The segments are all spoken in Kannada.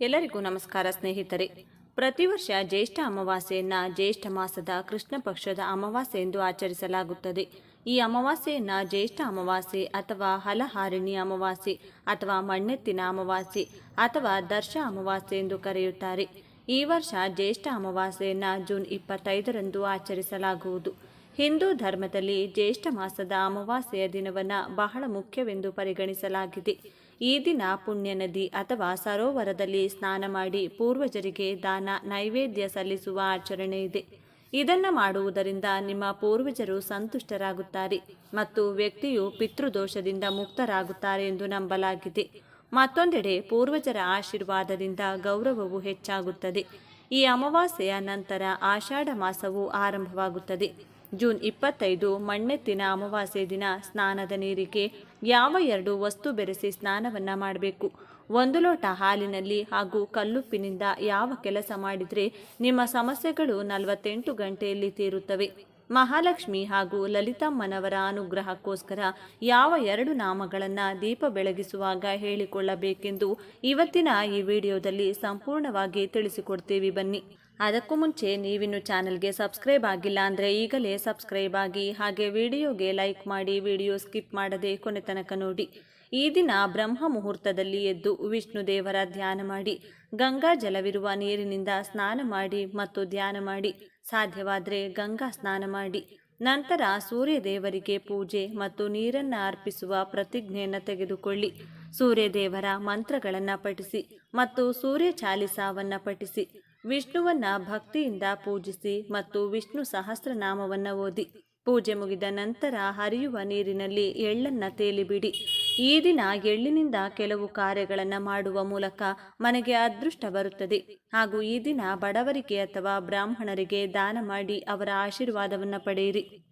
ಎಲ್ಲರಿಗೂ ನಮಸ್ಕಾರ ಸ್ನೇಹಿತರೆ. ಪ್ರತಿ ವರ್ಷ ಜ್ಯೇಷ್ಠ ಅಮಾವಾಸ್ಯೆಯನ್ನ ಜ್ಯೇಷ್ಠ ಮಾಸದ ಕೃಷ್ಣ ಪಕ್ಷದ ಅಮಾವಾಸ್ಯೆ ಎಂದು ಆಚರಿಸಲಾಗುತ್ತದೆ. ಈ ಅಮಾವಾಸ್ಯೆಯನ್ನ ಜ್ಯೇಷ್ಠ ಅಮಾವಾಸ್ಯೆ ಅಥವಾ ಹಲಹಾರಿಣಿ ಅಮಾವಾಸ್ಯೆ ಅಥವಾ ಮಣ್ಣೆತ್ತಿನ ಅಮಾವಾಸ್ಯೆ ಅಥವಾ ದರ್ಶ ಅಮಾವಾಸ್ಯೆ ಎಂದು ಕರೆಯುತ್ತಾರೆ. ಈ ವರ್ಷ ಜ್ಯೇಷ್ಠ ಅಮಾವಾಸ್ಯೆಯನ್ನ ಜೂನ್ ಇಪ್ಪತ್ತೈದರಂದು ಆಚರಿಸಲಾಗುವುದು. ಹಿಂದೂ ಧರ್ಮದಲ್ಲಿ ಜ್ಯೇಷ್ಠ ಮಾಸದ ಅಮಾವಾಸ್ಯೆಯ ದಿನವನ್ನು ಬಹಳ ಮುಖ್ಯವೆಂದು ಪರಿಗಣಿಸಲಾಗಿದೆ. ಈ ದಿನ ಪುಣ್ಯ ನದಿ ಅಥವಾ ಸರೋವರದಲ್ಲಿ ಸ್ನಾನ ಮಾಡಿ ಪೂರ್ವಜರಿಗೆ ದಾನ, ನೈವೇದ್ಯ ಸಲ್ಲಿಸುವ ಆಚರಣೆ ಇದೆ. ಇದನ್ನು ಮಾಡುವುದರಿಂದ ನಿಮ್ಮ ಪೂರ್ವಜರು ಸಂತುಷ್ಟರಾಗುತ್ತಾರೆ ಮತ್ತು ವ್ಯಕ್ತಿಯು ಪಿತೃದೋಷದಿಂದ ಮುಕ್ತರಾಗುತ್ತಾರೆ ಎಂದು ನಂಬಲಾಗಿದೆ. ಮತ್ತೊಂದೆಡೆ ಪೂರ್ವಜರ ಆಶೀರ್ವಾದದಿಂದ ಗೌರವವು ಹೆಚ್ಚಾಗುತ್ತದೆ. ಈ ಅಮಾವಾಸ್ಯೆಯ ನಂತರ ಆಷಾಢ ಮಾಸವು ಆರಂಭವಾಗುತ್ತದೆ. ಜೂನ್ ಇಪ್ಪತ್ತೈದು ಮಣ್ಣೆತ್ತಿನ ಅಮಾವಾಸ್ಯೆ ದಿನ ಸ್ನಾನದ ನೀರಿಗೆ ಯಾವ ಎರಡು ವಸ್ತು ಬೆರೆಸಿ ಸ್ನಾನವನ್ನು ಮಾಡಬೇಕು? ಒಂದು ಲೋಟ ಹಾಲಿನಲ್ಲಿ ಹಾಗೂ ಕಲ್ಲುಪ್ಪಿನಿಂದ ಯಾವ ಕೆಲಸ ಮಾಡಿದರೆ ನಿಮ್ಮ ಸಮಸ್ಯೆಗಳು ನಲವತ್ತೆಂಟು ಗಂಟೆಯಲ್ಲಿ ತೀರುತ್ತವೆ? ಮಹಾಲಕ್ಷ್ಮಿ ಹಾಗೂ ಲಲಿತಮ್ಮನವರ ಅನುಗ್ರಹಕ್ಕೋಸ್ಕರ ಯಾವ ಎರಡು ನಾಮಗಳನ್ನು ದೀಪ ಬೆಳಗಿಸುವಾಗ ಹೇಳಿಕೊಳ್ಳಬೇಕೆಂದು ಇವತ್ತಿನ ಈ ವಿಡಿಯೋದಲ್ಲಿ ಸಂಪೂರ್ಣವಾಗಿ ತಿಳಿಸಿಕೊಡ್ತೀವಿ ಬನ್ನಿ. ಅದಕ್ಕೂ ಮುಂಚೆ ನೀವಿನ್ನು ಚಾನಲ್ಗೆ ಸಬ್ಸ್ಕ್ರೈಬ್ ಆಗಿಲ್ಲ ಅಂದರೆ ಈಗಲೇ ಸಬ್ಸ್ಕ್ರೈಬ್ ಆಗಿ ಹಾಗೆ ವಿಡಿಯೋಗೆ ಲೈಕ್ ಮಾಡಿ ವಿಡಿಯೋ ಸ್ಕಿಪ್ ಮಾಡದೆ ಕೊನೆ ತನಕ ನೋಡಿ. ಈ ದಿನ ಬ್ರಹ್ಮ ಮುಹೂರ್ತದಲ್ಲಿ ಎದ್ದು ವಿಷ್ಣು ದೇವರ ಧ್ಯಾನ ಮಾಡಿ, ಗಂಗಾ ಜಲವಿರುವ ನೀರಿನಿಂದ ಸ್ನಾನ ಮಾಡಿ ಮತ್ತು ಧ್ಯಾನ ಮಾಡಿ. ಸಾಧ್ಯವಾದರೆ ಗಂಗಾ ಸ್ನಾನ ಮಾಡಿ. ನಂತರ ಸೂರ್ಯ ದೇವರಿಗೆ ಪೂಜೆ ಮತ್ತು ನೀರನ್ನು ಅರ್ಪಿಸುವ ಪ್ರತಿಜ್ಞೆಯನ್ನು ತೆಗೆದುಕೊಳ್ಳಿ. ಸೂರ್ಯ ದೇವರ ಮಂತ್ರಗಳನ್ನು ಪಠಿಸಿ ಮತ್ತು ಸೂರ್ಯ ಚಾಲಿಸಾವನ್ನು ಪಠಿಸಿ. ವಿಷ್ಣುವನ್ನ ಭಕ್ತಿಯಿಂದ ಪೂಜಿಸಿ ಮತ್ತು ವಿಷ್ಣು ಸಹಸ್ರನಾಮವನ್ನು ಓದಿ. ಪೂಜೆ ಮುಗಿದ ನಂತರ ಹರಿಯುವ ನೀರಿನಲ್ಲಿ ಎಳ್ಳನ್ನು ತೇಲಿಬಿಡಿ. ಈ ದಿನ ಎಳ್ಳಿನಿಂದ ಕೆಲವು ಕಾರ್ಯಗಳನ್ನು ಮಾಡುವ ಮೂಲಕ ಮನೆಗೆ ಅದೃಷ್ಟ ಬರುತ್ತದೆ. ಹಾಗೂ ಈ ದಿನ ಬಡವರಿಗೆ ಅಥವಾ ಬ್ರಾಹ್ಮಣರಿಗೆ ದಾನ ಮಾಡಿ ಅವರ ಆಶೀರ್ವಾದವನ್ನು ಪಡೆಯಿರಿ.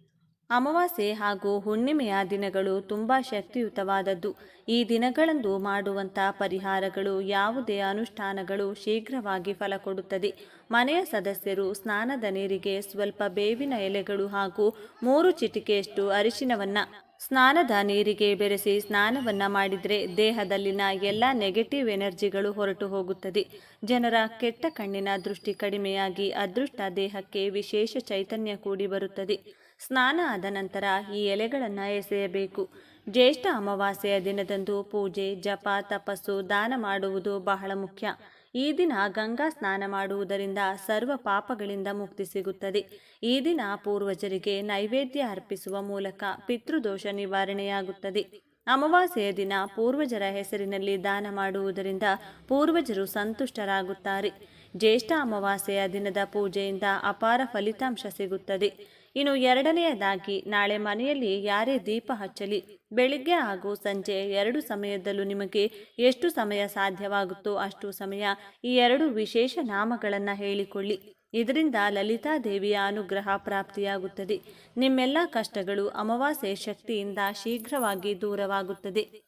ಅಮಾವಾಸ್ಯೆ ಹಾಗೂ ಹುಣ್ಣಿಮೆಯ ದಿನಗಳು ತುಂಬ ಶಕ್ತಿಯುತವಾದದ್ದು. ಈ ದಿನಗಳಂದು ಮಾಡುವಂಥ ಪರಿಹಾರಗಳು ಯಾವುದೇ ಅನುಷ್ಠಾನಗಳು ಶೀಘ್ರವಾಗಿ ಫಲ ಕೊಡುತ್ತದೆ. ಮನೆಯ ಸದಸ್ಯರು ಸ್ನಾನದ ನೀರಿಗೆ ಸ್ವಲ್ಪ ಬೇವಿನ ಎಲೆಗಳು ಹಾಗೂ ಮೂರು ಚಿಟಿಕೆಯಷ್ಟು ಅರಿಶಿನವನ್ನು ಸ್ನಾನದ ನೀರಿಗೆ ಬೆರೆಸಿ ಸ್ನಾನವನ್ನ ಮಾಡಿದರೆ ದೇಹದಲ್ಲಿನ ಎಲ್ಲ ನೆಗೆಟಿವ್ ಎನರ್ಜಿಗಳು ಹೊರಟು ಹೋಗುತ್ತದೆ. ಜನರ ಕೆಟ್ಟ ಕಣ್ಣಿನ ದೃಷ್ಟಿ ಕಡಿಮೆಯಾಗಿ ಅದೃಷ್ಟ ದೇಹಕ್ಕೆ ವಿಶೇಷ ಚೈತನ್ಯ ಕೂಡಿ ಬರುತ್ತದೆ. ಸ್ನಾನ ಆದ ನಂತರ ಈ ಎಲೆಗಳನ್ನು ಎಸೆಯಬೇಕು. ಜ್ಯೇಷ್ಠ ಅಮಾವಾಸ್ಯೆಯ ದಿನದಂದು ಪೂಜೆ, ಜಪ, ತಪಸ್ಸು, ದಾನ ಮಾಡುವುದು ಬಹಳ ಮುಖ್ಯ. ಈ ದಿನ ಗಂಗಾ ಸ್ನಾನ ಮಾಡುವುದರಿಂದ ಸರ್ವ ಪಾಪಗಳಿಂದ ಮುಕ್ತಿ ಸಿಗುತ್ತದೆ. ಈ ದಿನ ಪೂರ್ವಜರಿಗೆ ನೈವೇದ್ಯ ಅರ್ಪಿಸುವ ಮೂಲಕ ಪಿತೃದೋಷ ನಿವಾರಣೆಯಾಗುತ್ತದೆ. ಅಮಾವಾಸ್ಯೆಯ ದಿನ ಪೂರ್ವಜರ ಹೆಸರಿನಲ್ಲಿ ದಾನ ಮಾಡುವುದರಿಂದ ಪೂರ್ವಜರು ಸಂತುಷ್ಟರಾಗುತ್ತಾರೆ. ಜ್ಯೇಷ್ಠ ಅಮಾವಾಸ್ಯೆಯ ದಿನದ ಪೂಜೆಯಿಂದ ಅಪಾರ ಫಲಿತಾಂಶ ಸಿಗುತ್ತದೆ. ಇನ್ನು ಎರಡನೆಯದಾಗಿ, ನಾಳೆ ಮನೆಯಲ್ಲಿ ಯಾರೇ ದೀಪ ಹಚ್ಚಲಿ, ಬೆಳಿಗ್ಗೆ ಹಾಗೂ ಸಂಜೆ ಎರಡು ಸಮಯದಲ್ಲೂ ನಿಮಗೆ ಎಷ್ಟು ಸಮಯ ಸಾಧ್ಯವಾಗುತ್ತೋ ಅಷ್ಟು ಸಮಯ ಈ ಎರಡು ವಿಶೇಷ ನಾಮಗಳನ್ನು ಹೇಳಿಕೊಳ್ಳಿ. ಇದರಿಂದ ಲಲಿತಾ ದೇವಿಯ ಅನುಗ್ರಹ ಪ್ರಾಪ್ತಿಯಾಗುತ್ತದೆ. ನಿಮ್ಮೆಲ್ಲ ಕಷ್ಟಗಳು ಅಮಾವಾಸ್ಯೆ ಶಕ್ತಿಯಿಂದ ಶೀಘ್ರವಾಗಿ ದೂರವಾಗುತ್ತದೆ.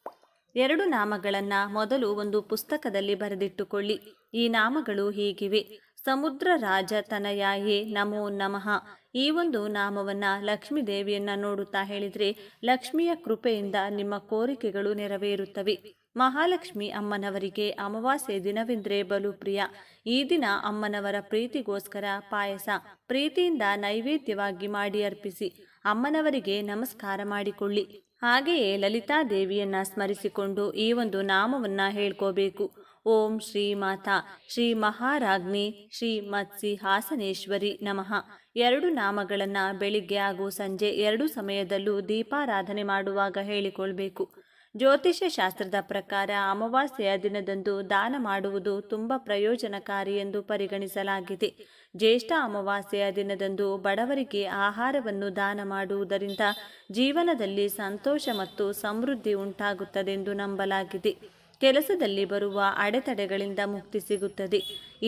ಎರಡು ನಾಮಗಳನ್ನು ಮೊದಲು ಒಂದು ಪುಸ್ತಕದಲ್ಲಿ ಬರೆದಿಟ್ಟುಕೊಳ್ಳಿ. ಈ ನಾಮಗಳು ಹೀಗಿವೆ. ಸಮುದ್ರ ರಾಜ ತನಯಾಯೇ ನಮೋ ನಮಃ. ಈ ಒಂದು ನಾಮವನ್ನ ಲಕ್ಷ್ಮೀ ದೇವಿಯನ್ನ ನೋಡುತ್ತಾ ಹೇಳಿದ್ರೆ ಲಕ್ಷ್ಮಿಯ ಕೃಪೆಯಿಂದ ನಿಮ್ಮ ಕೋರಿಕೆಗಳು ನೆರವೇರುತ್ತವೆ. ಮಹಾಲಕ್ಷ್ಮಿ ಅಮ್ಮನವರಿಗೆ ಅಮಾವಾಸ್ಯೆ ದಿನವೆಂದ್ರೆ ಬಲು ಪ್ರಿಯ. ಈ ದಿನ ಅಮ್ಮನವರ ಪ್ರೀತಿಗೋಸ್ಕರ ಪಾಯಸ, ಪ್ರೀತಿಯಿಂದ ನೈವೇದ್ಯವಾಗಿ ಮಾಡಿ ಅರ್ಪಿಸಿ, ಅಮ್ಮನವರಿಗೆ ನಮಸ್ಕಾರ ಮಾಡಿಕೊಳ್ಳಿ. ಹಾಗೆಯೇ ಲಲಿತಾ ದೇವಿಯನ್ನ ಸ್ಮರಿಸಿಕೊಂಡು ಈ ಒಂದು ನಾಮವನ್ನ ಹೇಳ್ಕೋಬೇಕು. ಓಂ ಶ್ರೀ ಮಾತಾ ಶ್ರೀ ಮಹಾರಾಜ್ಞಿ. ಶ್ರೀ ಮತ್ಸಿ ಹಾಸನೇಶ್ವರಿ ನಮಃ. ಎರಡು ನಾಮಗಳನ್ನು ಬೆಳಿಗ್ಗೆ ಹಾಗೂ ಸಂಜೆ ಎರಡು ಸಮಯದಲ್ಲೂ ದೀಪಾರಾಧನೆ ಮಾಡುವಾಗ ಹೇಳಿಕೊಳ್ಬೇಕು. ಜ್ಯೋತಿಷ್ಯ ಶಾಸ್ತ್ರದ ಪ್ರಕಾರ ಅಮಾವಾಸ್ಯೆಯ ದಿನದಂದು ದಾನ ಮಾಡುವುದು ತುಂಬ ಪ್ರಯೋಜನಕಾರಿ ಎಂದು ಪರಿಗಣಿಸಲಾಗಿದೆ. ಜ್ಯೇಷ್ಠ ಅಮಾವಾಸ್ಯೆಯ ದಿನದಂದು ಬಡವರಿಗೆ ಆಹಾರವನ್ನು ದಾನ ಮಾಡುವುದರಿಂದ ಜೀವನದಲ್ಲಿ ಸಂತೋಷ ಮತ್ತು ಸಮೃದ್ಧಿ ಉಂಟಾಗುತ್ತದೆಂದು ನಂಬಲಾಗಿದೆ. ಕೆಲಸದಲ್ಲಿ ಬರುವ ಅಡೆತಡೆಗಳಿಂದ ಮುಕ್ತಿ ಸಿಗುತ್ತದೆ.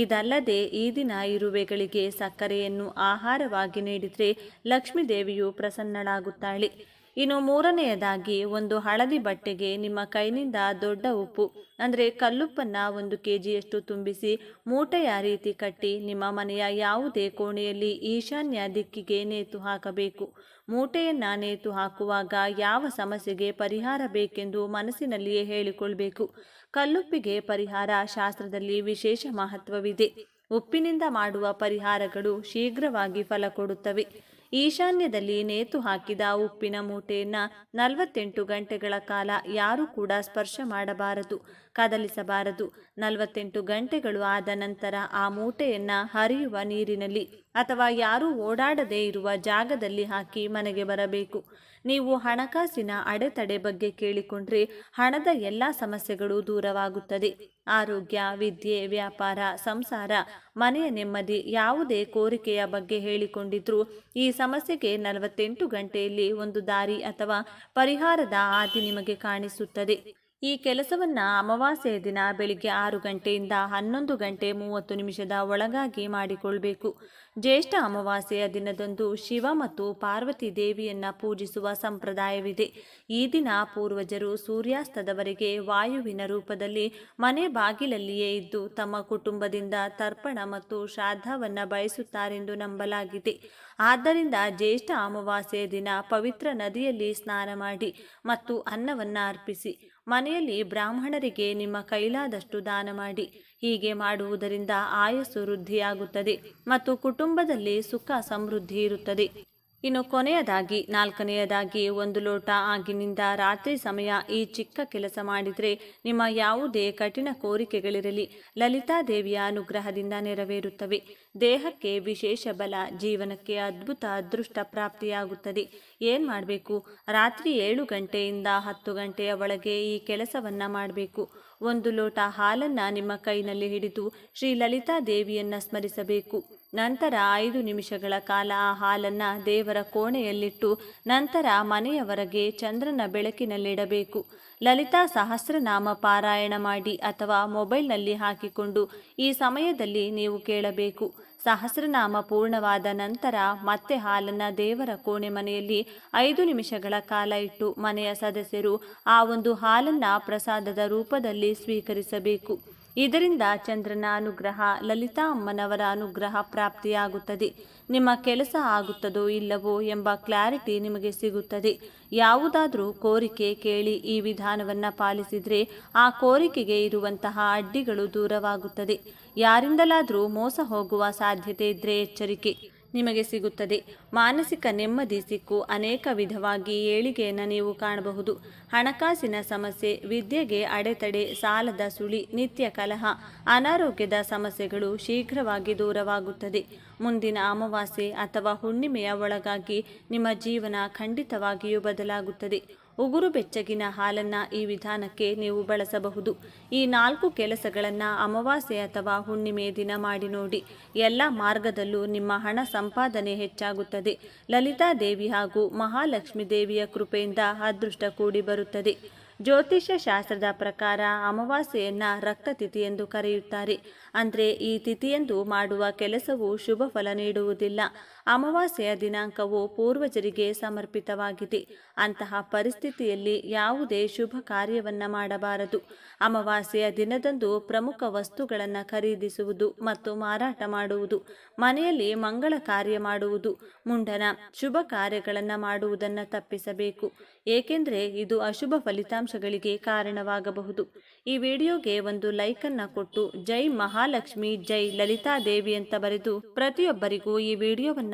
ಇದಲ್ಲದೆ ಈ ದಿನ ಇರುವೆಗಳಿಗೆ ಸಕ್ಕರೆಯನ್ನು ಆಹಾರವಾಗಿ ನೀಡಿದರೆ ಲಕ್ಷ್ಮೀದೇವಿಯು ಪ್ರಸನ್ನಳಾಗುತ್ತಾಳೆ. ಇನ್ನು ಮೂರನೆಯದಾಗಿ ಒಂದು ಹಳದಿ ಬಟ್ಟೆಗೆ ನಿಮ್ಮ ಕೈನಿಂದ ದೊಡ್ಡ ಉಪ್ಪು, ಅಂದರೆ ಕಲ್ಲುಪ್ಪನ್ನು ಒಂದು ಕೆ ಜಿಯಷ್ಟು ತುಂಬಿಸಿ ಮೂಟೆಯ ರೀತಿ ಕಟ್ಟಿ ನಿಮ್ಮ ಮನೆಯ ಯಾವುದೇ ಕೋಣೆಯಲ್ಲಿ ಈಶಾನ್ಯ ದಿಕ್ಕಿಗೆ ನೇತು ಹಾಕಬೇಕು. ಮೂಟೆಯನ್ನು ನೇತು ಹಾಕುವಾಗ ಯಾವ ಸಮಸ್ಯೆಗೆ ಪರಿಹಾರ ಬೇಕೆಂದು ಮನಸ್ಸಿನಲ್ಲಿಯೇ ಹೇಳಿಕೊಳ್ಬೇಕು. ಕಲ್ಲುಪ್ಪಿಗೆ ಪರಿಹಾರ ಶಾಸ್ತ್ರದಲ್ಲಿ ವಿಶೇಷ ಮಹತ್ವವಿದೆ. ಉಪ್ಪಿನಿಂದ ಮಾಡುವ ಪರಿಹಾರಗಳು ಶೀಘ್ರವಾಗಿ ಫಲ ಕೊಡುತ್ತವೆ. ಈಶಾನ್ಯದಲ್ಲಿ ನೇತು ಹಾಕಿದ ಉಪ್ಪಿನ ಮೂಟೆಯನ್ನ ನಲವತ್ತೆಂಟು ಗಂಟೆಗಳ ಕಾಲ ಯಾರೂ ಕೂಡ ಸ್ಪರ್ಶ ಮಾಡಬಾರದು, ಕದಲಿಸಬಾರದು. ನಲವತ್ತೆಂಟು ಗಂಟೆಗಳು ಆದ ನಂತರ ಆ ಮೂಟೆಯನ್ನ ಹರಿಯುವ ನೀರಿನಲ್ಲಿ ಅಥವಾ ಯಾರೂ ಓಡಾಡದೇ ಇರುವ ಜಾಗದಲ್ಲಿ ಹಾಕಿ ಮನೆಗೆ ಬರಬೇಕು. ನೀವು ಹಣಕಾಸಿನ ಅಡೆತಡೆ ಬಗ್ಗೆ ಕೇಳಿಕೊಂಡ್ರೆ ಹಣದ ಎಲ್ಲ ಸಮಸ್ಯೆಗಳು ದೂರವಾಗುತ್ತದೆ. ಆರೋಗ್ಯ, ವಿದ್ಯೆ, ವ್ಯಾಪಾರ, ಸಂಸಾರ, ಮನೆಯ ನೆಮ್ಮದಿ ಯಾವುದೇ ಕೋರಿಕೆಯ ಬಗ್ಗೆ ಹೇಳಿಕೊಂಡಿದ್ರು ಈ ಸಮಸ್ಯೆಗೆ ನಲವತ್ತೆಂಟು ಗಂಟೆಯಲ್ಲಿ ಒಂದು ದಾರಿ ಅಥವಾ ಪರಿಹಾರದ ಆದಿ ನಿಮಗೆ ಕಾಣಿಸುತ್ತದೆ. ಈ ಕೆಲಸವನ್ನ ಅಮಾವಾಸ್ಯೆಯ ದಿನ ಬೆಳಿಗ್ಗೆ ಆರು ಗಂಟೆಯಿಂದ ಹನ್ನೊಂದು ಗಂಟೆ ಮೂವತ್ತು ನಿಮಿಷದ ಒಳಗಾಗಿ ಮಾಡಿಕೊಳ್ಬೇಕು. ಜ್ಯೇಷ್ಠ ಅಮಾವಾಸ್ಯೆಯ ದಿನದಂದು ಶಿವ ಮತ್ತು ಪಾರ್ವತಿ ದೇವಿಯನ್ನ ಪೂಜಿಸುವ ಸಂಪ್ರದಾಯವಿದೆ. ಈ ದಿನ ಪೂರ್ವಜರು ಸೂರ್ಯಾಸ್ತದವರೆಗೆ ವಾಯುವಿನ ರೂಪದಲ್ಲಿ ಮನೆ ಬಾಗಿಲಲ್ಲಿಯೇ ಇದ್ದು ತಮ್ಮ ಕುಟುಂಬದಿಂದ ತರ್ಪಣ ಮತ್ತು ಶ್ರಾದ್ದವನ್ನ ಬಯಸುತ್ತಾರೆಂದು ನಂಬಲಾಗಿದೆ. ಆದ್ದರಿಂದ ಜ್ಯೇಷ್ಠ ಅಮಾವಾಸ್ಯೆಯ ದಿನ ಪವಿತ್ರ ನದಿಯಲ್ಲಿ ಸ್ನಾನ ಮಾಡಿ ಮತ್ತು ಅನ್ನವನ್ನು ಅರ್ಪಿಸಿ. ಮನೆಯಲ್ಲಿ ಬ್ರಾಹ್ಮಣರಿಗೆ ನಿಮ್ಮ ಕೈಲಾದಷ್ಟು ದಾನ ಮಾಡಿ. ಹೀಗೆ ಮಾಡುವುದರಿಂದ ಆಯಸ್ಸು ವೃದ್ಧಿಯಾಗುತ್ತದೆ ಮತ್ತು ಕುಟುಂಬದಲ್ಲಿ ಸುಖ ಸಮೃದ್ಧಿ ಇರುತ್ತದೆ. ಇನ್ನು ಕೊನೆಯದಾಗಿ, ನಾಲ್ಕನೆಯದಾಗಿ ಒಂದು ಲೋಟ ಆಗಿನಿಂದ ರಾತ್ರಿ ಸಮಯ ಈ ಚಿಕ್ಕ ಕೆಲಸ ಮಾಡಿದರೆ ನಿಮ್ಮ ಯಾವುದೇ ಕಠಿಣ ಕೋರಿಕೆಗಳಿರಲಿ ಲಲಿತಾದೇವಿಯ ಅನುಗ್ರಹದಿಂದ ನೆರವೇರುತ್ತವೆ. ದೇಹಕ್ಕೆ ವಿಶೇಷ ಬಲ, ಜೀವನಕ್ಕೆ ಅದ್ಭುತ ಅದೃಷ್ಟ ಪ್ರಾಪ್ತಿಯಾಗುತ್ತದೆ. ಏನು ಮಾಡಬೇಕು? ರಾತ್ರಿ ಏಳು ಗಂಟೆಯಿಂದ ಹತ್ತು ಗಂಟೆಯ ಒಳಗೆ ಈ ಕೆಲಸವನ್ನು ಮಾಡಬೇಕು. ಒಂದು ಲೋಟ ಹಾಲನ್ನು ನಿಮ್ಮ ಕೈನಲ್ಲಿ ಹಿಡಿದು ಶ್ರೀ ಲಲಿತಾ ದೇವಿಯನ್ನ ಸ್ಮರಿಸಬೇಕು. ನಂತರ ಐದು ನಿಮಿಷಗಳ ಕಾಲ ಆ ಹಾಲನ್ನು ದೇವರ ಕೋಣೆಯಲ್ಲಿಟ್ಟು ನಂತರ ಮನೆಯವರೆಗೆ ಚಂದ್ರನ ಬೆಳಕಿನಲ್ಲಿಡಬೇಕು. ಲಲಿತಾ ಸಹಸ್ರನಾಮ ಪಾರಾಯಣ ಮಾಡಿ ಅಥವಾ ಮೊಬೈಲ್ನಲ್ಲಿ ಹಾಕಿಕೊಂಡು ಈ ಸಮಯದಲ್ಲಿ ನೀವು ಕೇಳಬೇಕು. ಸಹಸ್ರನಾಮ ಪೂರ್ಣವಾದ ನಂತರ ಮತ್ತೆ ಹಾಲನ್ನು ದೇವರ ಕೋಣೆ ಮನೆಯಲ್ಲಿ ಐದು ನಿಮಿಷಗಳ ಕಾಲ ಇಟ್ಟು ಮನೆಯ ಸದಸ್ಯರು ಆ ಒಂದು ಹಾಲನ್ನು ಪ್ರಸಾದದ ರೂಪದಲ್ಲಿ ಸ್ವೀಕರಿಸಬೇಕು. ಇದರಿಂದ ಚಂದ್ರನ ಅನುಗ್ರಹ, ಲಲಿತಾ ಅಮ್ಮನವರ ಅನುಗ್ರಹ ಪ್ರಾಪ್ತಿಯಾಗುತ್ತದೆ. ನಿಮ್ಮ ಕೆಲಸ ಆಗುತ್ತದೋ ಇಲ್ಲವೋ ಎಂಬ ಕ್ಲಾರಿಟಿ ನಿಮಗೆ ಸಿಗುತ್ತದೆ. ಯಾವುದಾದರೂ ಕೋರಿಕೆ ಕೇಳಿ ಈ ವಿಧಾನವನ್ನು ಪಾಲಿಸಿದರೆ ಆ ಕೋರಿಕೆಗೆ ಇರುವಂತಹ ಅಡ್ಡಿಗಳು ದೂರವಾಗುತ್ತದೆ. ಯಾರಿಂದಲಾದರೂ ಮೋಸ ಹೋಗುವ ಸಾಧ್ಯತೆ ಇದ್ದರೆ ಎಚ್ಚರಿಕೆ. ನಿಮಗೆ ಸಿಗುತ್ತದೆ. ಮಾನಸಿಕ ನೆಮ್ಮದಿ ಸಿಕ್ಕು ಅನೇಕ ವಿಧವಾಗಿ ಏಳಿಗೆಯನ್ನು ನೀವು ಕಾಣಬಹುದು. ಹಣಕಾಸಿನ ಸಮಸ್ಯೆ, ವಿದ್ಯೆಗೆ ಅಡೆತಡೆ, ಸಾಲದ ಸುಳಿ, ನಿತ್ಯ ಕಲಹ, ಅನಾರೋಗ್ಯದ ಸಮಸ್ಯೆಗಳು ಶೀಘ್ರವಾಗಿ ದೂರವಾಗುತ್ತದೆ. ಮುಂದಿನ ಅಮಾವಾಸ್ಯೆ ಅಥವಾ ಹುಣ್ಣಿಮೆಯ ಒಳಗಾಗಿ ನಿಮ್ಮ ಜೀವನ ಖಂಡಿತವಾಗಿಯೂ ಬದಲಾಗುತ್ತದೆ. ಉಗುರು ಬೆಚ್ಚಗಿನ ಹಾಲನ್ನು ಈ ವಿಧಾನಕ್ಕೆ ನೀವು ಬಳಸಬಹುದು. ಈ ನಾಲ್ಕು ಕೆಲಸಗಳನ್ನು ಅಮಾವಾಸ್ಯೆ ಅಥವಾ ಹುಣ್ಣಿಮೆ ದಿನ ಮಾಡಿ ನೋಡಿ. ಎಲ್ಲ ಮಾರ್ಗದಲ್ಲೂ ನಿಮ್ಮ ಹಣ ಸಂಪಾದನೆ ಹೆಚ್ಚಾಗುತ್ತದೆ. ಲಲಿತಾ ದೇವಿ ಹಾಗೂ ಮಹಾಲಕ್ಷ್ಮಿ ದೇವಿಯ ಕೃಪೆಯಿಂದ ಅದೃಷ್ಟ ಕೂಡಿ ಬರುತ್ತದೆ. ಜ್ಯೋತಿಷ್ಯ ಶಾಸ್ತ್ರದ ಪ್ರಕಾರ ಅಮಾವಾಸ್ಯೆಯನ್ನು ರಕ್ತ ತಿಥಿ ಎಂದು ಕರೆಯುತ್ತಾರೆ. ಅಂದರೆ ಈ ತಿಥಿಯೆಂದು ಮಾಡುವ ಕೆಲಸವು ಶುಭ ಫಲ ನೀಡುವುದಿಲ್ಲ. ಅಮಾವಾಸ್ಯೆಯ ದಿನಾಂಕವು ಪೂರ್ವಜರಿಗೆ ಸಮರ್ಪಿತವಾಗಿದೆ. ಅಂತಹ ಪರಿಸ್ಥಿತಿಯಲ್ಲಿ ಯಾವುದೇ ಶುಭ ಕಾರ್ಯವನ್ನು ಮಾಡಬಾರದು. ಅಮಾವಾಸ್ಯೆಯ ದಿನದಂದು ಪ್ರಮುಖ ವಸ್ತುಗಳನ್ನು ಖರೀದಿಸುವುದು ಮತ್ತು ಮಾರಾಟ ಮಾಡುವುದು, ಮನೆಯಲ್ಲಿ ಮಂಗಳ ಕಾರ್ಯ ಮಾಡುವುದು, ಮುಂಡನ ಶುಭ ಕಾರ್ಯಗಳನ್ನು ಮಾಡುವುದನ್ನು ತಪ್ಪಿಸಬೇಕು. ಏಕೆಂದರೆ ಇದು ಅಶುಭ ಫಲಿತಾಂಶಗಳಿಗೆ ಕಾರಣವಾಗಬಹುದು. ಈ ವಿಡಿಯೋಗೆ ಒಂದು ಲೈಕನ್ನು ಕೊಟ್ಟು ಜೈ ಮಹಾಲಕ್ಷ್ಮಿ, ಜೈ ಲಲಿತಾ ದೇವಿ ಅಂತ ಬರೆದು ಪ್ರತಿಯೊಬ್ಬರಿಗೂ ಈ ವಿಡಿಯೋವನ್ನು